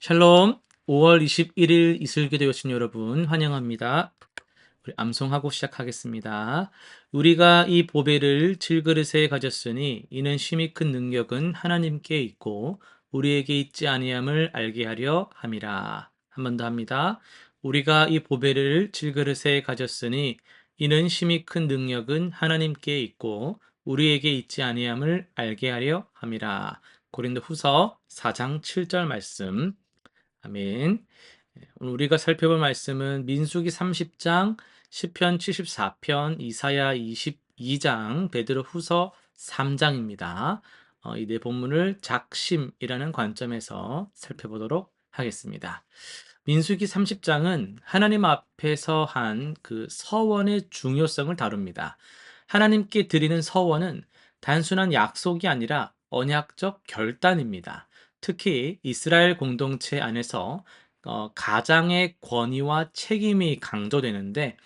샬롬 5월 21일 이슬기도 여신 여러분 환영합니다. 우리 암송하고 시작하겠습니다. 우리가 이 보배를 질그릇에 가졌으니 이는 심히 큰 능력은 하나님께 있고 우리에게 있지 아니함을 알게 하려 함이라. 한 번 더 합니다. 우리가 이 보배를 질그릇에 가졌으니 이는 심히 큰 능력은 하나님께 있고 우리에게 있지 아니함을 알게 하려 함이라. 고린도 후서 4장 7절 말씀. 아멘. 예, 오늘 우리가 살펴볼 말씀은 민수기 30장, 시편 74편, 이사야 22장, 베드로 후서 3장입니다. 어, 이네 본문을 작심이라는 관점에서 살펴보도록 하겠습니다. 민수기 30장은 하나님 앞에서 한 그 서원의 중요성을 다룹니다. 하나님께 드리는 서원은 단순한 약속이 아니라 언약적 결단입니다. 특히 이스라엘 공동체 안에서 어, 가장의 권위와 책임이 강조되는데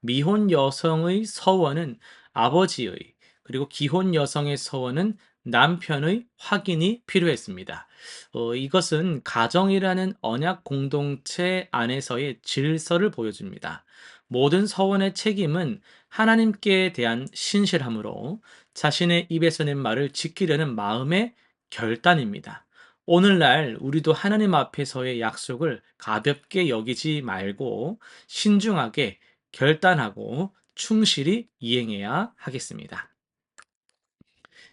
미혼 여성의 서원은 아버지의 그리고 기혼 여성의 서원은 남편의 확인이 필요했습니다. 어, 이것은 가정이라는 언약 공동체 안에서의 질서를 보여줍니다. 모든 서원의 책임은 하나님께 대한 신실함으로 자신의 입에서 낸 말을 지키려는 마음의 결단입니다. 오늘날 우리도 하나님 앞에서의 약속을 가볍게 여기지 말고 신중하게 결단하고 충실히 이행해야 하겠습니다.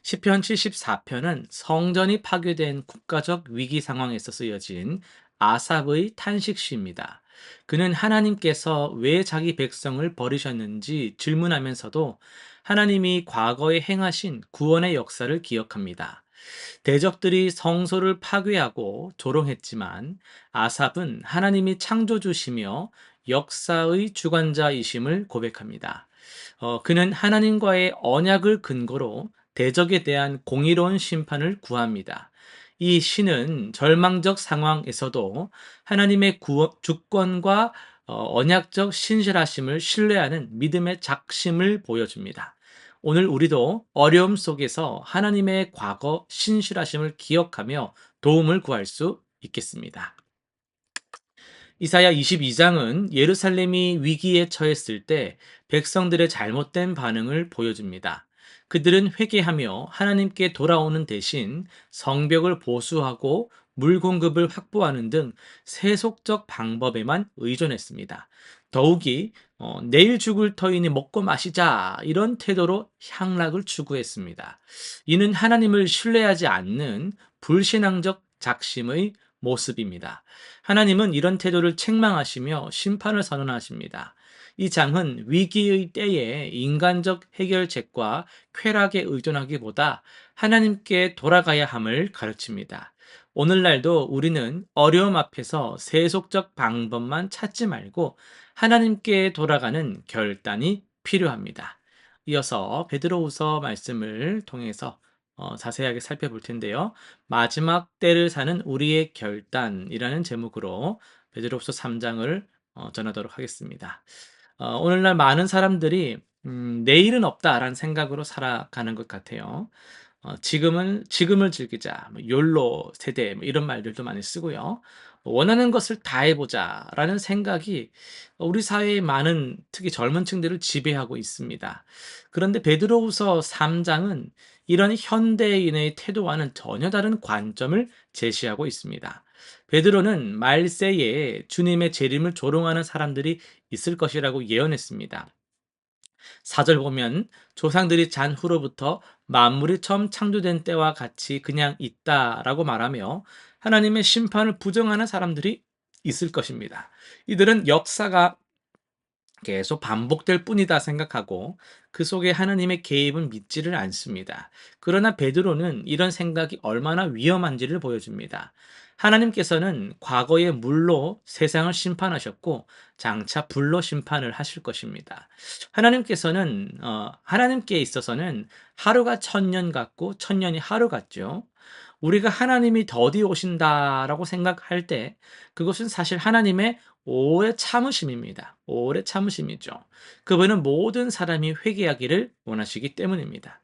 시편 74편은 성전이 파괴된 국가적 위기 상황에서 쓰여진 아삽의 탄식시입니다. 그는 하나님께서 왜 자기 백성을 버리셨는지 질문하면서도 하나님이 과거에 행하신 구원의 역사를 기억합니다. 대적들이 성소를 파괴하고 조롱했지만 아삽은 하나님이 창조주시며 역사의 주관자이심을 고백합니다. 어, 그는 하나님과의 언약을 근거로 대적에 대한 공의로운 심판을 구합니다. 이 시는 절망적 상황에서도 하나님의 구원, 주권과 어, 언약적 신실하심을 신뢰하는 믿음의 작심을 보여줍니다. 오늘 우리도 어려움 속에서 하나님의 과거 신실하심을 기억하며 도움을 구할 수 있겠습니다. 이사야 22장은 예루살렘이 위기에 처했을 때 백성들의 잘못된 반응을 보여줍니다. 그들은 회개하며 하나님께 돌아오는 대신 성벽을 보수하고 물 공급을 확보하는 등 세속적 방법에만 의존했습니다. 더욱이 어, 내일 죽을 터이니 먹고 마시자 이런 태도로 향락을 추구했습니다. 이는 하나님을 신뢰하지 않는 불신앙적 작심의 모습입니다. 하나님은 이런 태도를 책망하시며 심판을 선언하십니다. 이 장은 위기의 때에 인간적 해결책과 쾌락에 의존하기보다 하나님께 돌아가야 함을 가르칩니다. 오늘날도 우리는 어려움 앞에서 세속적 방법만 찾지 말고 하나님께 돌아가는 결단이 필요합니다. 이어서 베드로후서 말씀을 통해서 어, 자세하게 살펴볼 텐데요. 마지막 때를 사는 우리의 결단이라는 제목으로 베드로후서 3장을 어, 전하도록 하겠습니다. 어, 오늘날 많은 사람들이 음, 내일은 없다라는 생각으로 살아가는 것 같아요. 어, 지금은 지금을 즐기자, 뭐, 욜로 세대 뭐 이런 말들도 많이 쓰고요. 원하는 것을 다 해보자라는 생각이 우리 사회의 많은 특히 젊은 층들을 지배하고 있습니다. 그런데 베드로후서 3장은 이런 현대인의 태도와는 전혀 다른 관점을 제시하고 있습니다. 베드로는 말세에 주님의 재림을 조롱하는 사람들이 있을 것이라고 예언했습니다. 사절 보면 조상들이 잔 후로부터 만물이 처음 창조된 때와 같이 그냥 있다라고 말하며 하나님의 심판을 부정하는 사람들이 있을 것입니다. 이들은 역사가 계속 반복될 뿐이다 생각하고 그 속에 하나님의 개입은 믿지를 않습니다. 그러나 베드로는 이런 생각이 얼마나 위험한지를 보여줍니다. 하나님께서는 과거에 물로 세상을 심판하셨고 장차 불로 심판을 하실 것입니다. 하나님께서는 어, 하나님께 있어서는 하루가 천년 같고 천년이 하루 같죠. 우리가 하나님이 더디 오신다라고 생각할 때 그것은 사실 하나님의 오래 참으심입니다. 오래 참으심이죠. 그분은 모든 사람이 회개하기를 원하시기 때문입니다.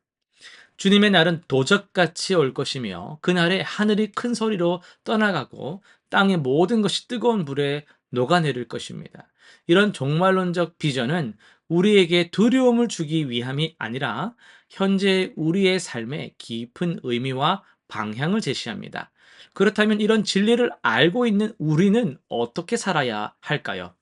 주님의 날은 도적같이 올 것이며 그날에 하늘이 큰 소리로 떠나가고 땅의 모든 것이 뜨거운 불에 녹아내릴 것입니다. 이런 종말론적 비전은 우리에게 두려움을 주기 위함이 아니라 현재 우리의 삶에 깊은 의미와 방향을 제시합니다. 그렇다면 이런 진리를 알고 있는 우리는 어떻게 살아야 할까요?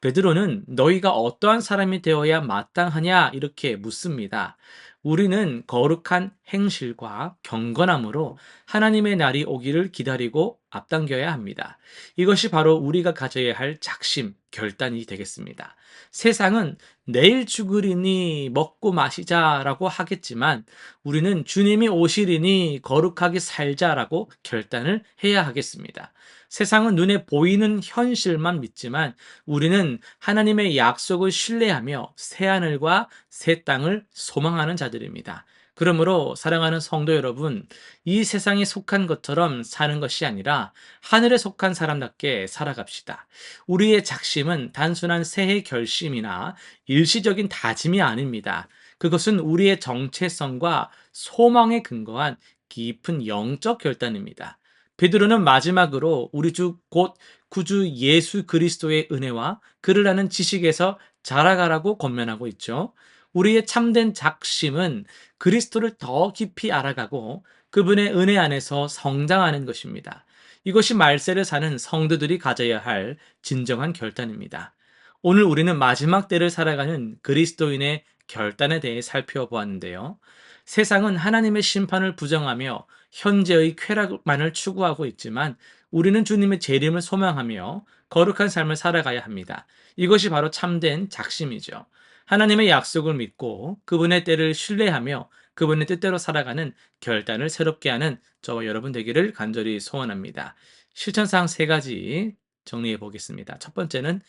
베드로는 너희가 어떠한 사람이 되어야 마땅하냐 이렇게 묻습니다. 우리는 거룩한 행실과 경건함으로 하나님의 날이 오기를 기다리고 앞당겨야 합니다. 이것이 바로 우리가 가져야 할 작심, 결단이 되겠습니다. 세상은 내일 죽으리니 먹고 마시자라고 하겠지만 우리는 주님이 오시리니 거룩하게 살자라고 결단을 해야 하겠습니다. 세상은 눈에 보이는 현실만 믿지만 우리는 하나님의 약속을 신뢰하며 새 하늘과 새 땅을 소망하는 자들입니다. 그러므로 사랑하는 성도 여러분, 이 세상에 속한 것처럼 사는 것이 아니라 하늘에 속한 사람답게 살아갑시다. 우리의 작심은 단순한 새해 결심이나 일시적인 다짐이 아닙니다. 그것은 우리의 정체성과 소망에 근거한 깊은 영적 결단입니다. 베드로는 마지막으로 우리 주 곧 구주 예수 그리스도의 은혜와 그를 아는 지식에서 자라가라고 권면하고 있죠. 우리의 참된 작심은 그리스도를 더 깊이 알아가고 그분의 은혜 안에서 성장하는 것입니다. 이것이 말세를 사는 성도들이 가져야 할 진정한 결단입니다. 오늘 우리는 마지막 때를 살아가는 그리스도인의 결단에 대해 살펴보았는데요. 세상은 하나님의 심판을 부정하며 현재의 쾌락만을 추구하고 있지만 우리는 주님의 재림을 소망하며 거룩한 삶을 살아가야 합니다. 이것이 바로 참된 작심이죠. 하나님의 약속을 믿고 그분의 때를 신뢰하며 그분의 뜻대로 살아가는 결단을 새롭게 하는 저와 여러분 되기를 간절히 소원합니다. 실천상 세 가지 정리해 보겠습니다. 첫 번째는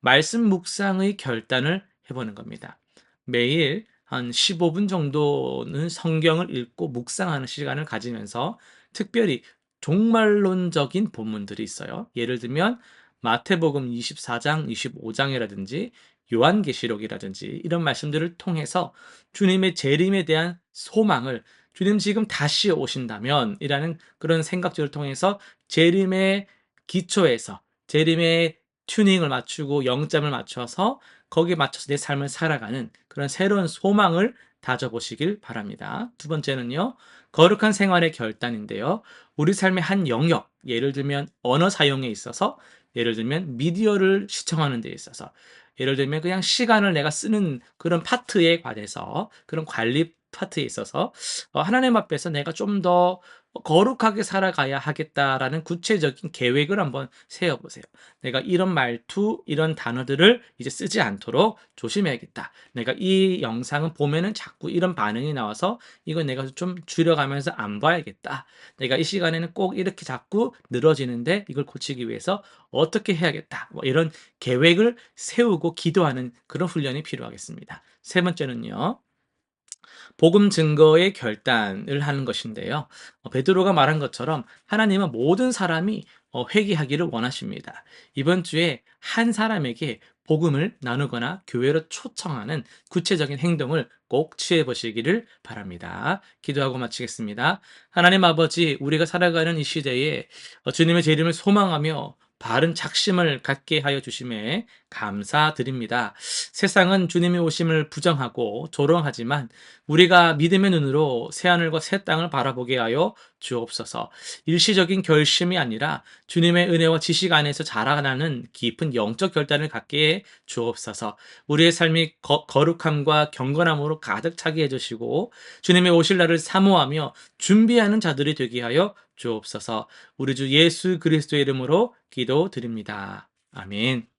말씀 묵상의 결단을 해보는 겁니다. 매일 한 15분 정도는 성경을 읽고 묵상하는 시간을 가지면서 특별히 종말론적인 본문들이 있어요. 예를 들면 마태복음 24장, 25장이라든지 요한계시록이라든지 이런 말씀들을 통해서 주님의 재림에 대한 소망을 주님 지금 다시 오신다면 이라는 그런 생각들을 통해서 재림의 기초에서 재림의 튜닝을 맞추고 영점을 맞춰서 거기에 맞춰서 내 삶을 살아가는 그런 새로운 소망을 다져보시길 바랍니다. 두 번째는요, 거룩한 생활의 결단인데요. 우리 삶의 한 영역, 예를 들면 언어 사용에 있어서, 예를 들면 미디어를 시청하는 데 있어서, 예를 들면 그냥 시간을 내가 쓰는 그런 파트에 관해서, 그런 관리 파트에 있어서, 어, 하나님 앞에서 내가 좀 더 거룩하게 살아가야 하겠다라는 구체적인 계획을 한번 세워보세요. 내가 이런 말투, 이런 단어들을 이제 쓰지 않도록 조심해야겠다. 내가 이 영상을 보면은 자꾸 이런 반응이 나와서 이건 내가 좀 줄여가면서 안 봐야겠다. 내가 이 시간에는 꼭 이렇게 자꾸 늘어지는데 이걸 고치기 위해서 어떻게 해야겠다. 뭐 이런 계획을 세우고 기도하는 그런 훈련이 필요하겠습니다. 세 번째는요. 복음 증거의 결단을 하는 것인데요. 어, 베드로가 말한 것처럼 하나님은 모든 사람이 어, 회개하기를 원하십니다. 이번 주에 한 사람에게 복음을 나누거나 교회로 초청하는 구체적인 행동을 꼭 취해 보시기를 바랍니다. 기도하고 마치겠습니다. 하나님 아버지, 우리가 살아가는 이 시대에 어, 주님의 재림을 소망하며 바른 작심을 갖게 하여 주심에 감사드립니다. 세상은 주님의 오심을 부정하고 조롱하지만 우리가 믿음의 눈으로 새하늘과 새 땅을 바라보게 하여 주옵소서. 일시적인 결심이 아니라 주님의 은혜와 지식 안에서 자라나는 깊은 영적 결단을 갖게 해 주옵소서. 우리의 삶이 거, 거룩함과 경건함으로 가득 차게 해주시고 주님의 오실 날을 사모하며 준비하는 자들이 되게 하여 주옵소서. 우리 주 예수 그리스도의 이름으로 기도드립니다. 아멘.